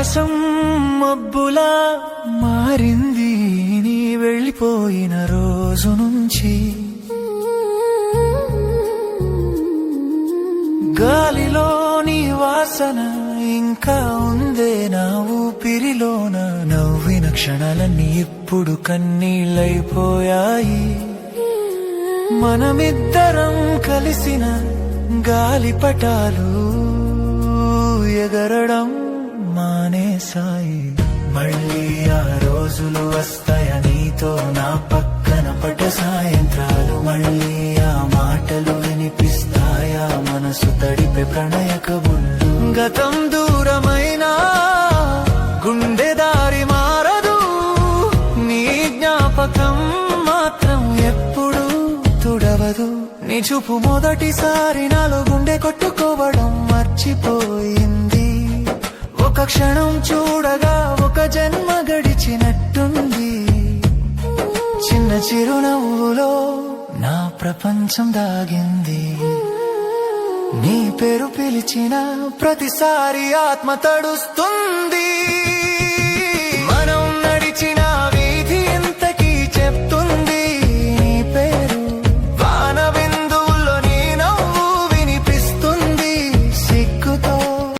ఆకాశం మబ్బులా మారింది. నీ వెళ్ళిపోయిన రోజు నుంచి. గాలిలో నీ వాసన ఇంకా ఉందే. నా ఊపిరిలోన నవ్విన క్షణాలన్నీ ఇప్పుడు కన్నీళ్ళైపోయాయి. మనమిద్దరం కలిసిన గాలిపటాలు ఎగరడం మానేశాయి. మళ్ళీ ఆ రోజులు వస్తాయ నీతో? నా పక్కన పట సాయంత్రాలు మళ్ళీ ఆ మాటలు వినిపిస్తాయా? మనసు తడిపే ప్రణయ కబుళ్ళు గతం దూరమైనా గుండె దారి మారదు. నీ జ్ఞాపకం మాత్రం ఎప్పుడు తుడవదు. నీ చూపు మొదటిసారి నాలో గుండె కొట్టుకోవడం మర్చిపో క్షణం చూడగా ఒక జన్మ గడిచినట్టుంది. చిన్న చిరునవ్వులో నా ప్రపంచం దాగింది. నీ పేరు పిలిచిన ప్రతిసారి ఆత్మ తడుస్తుంది.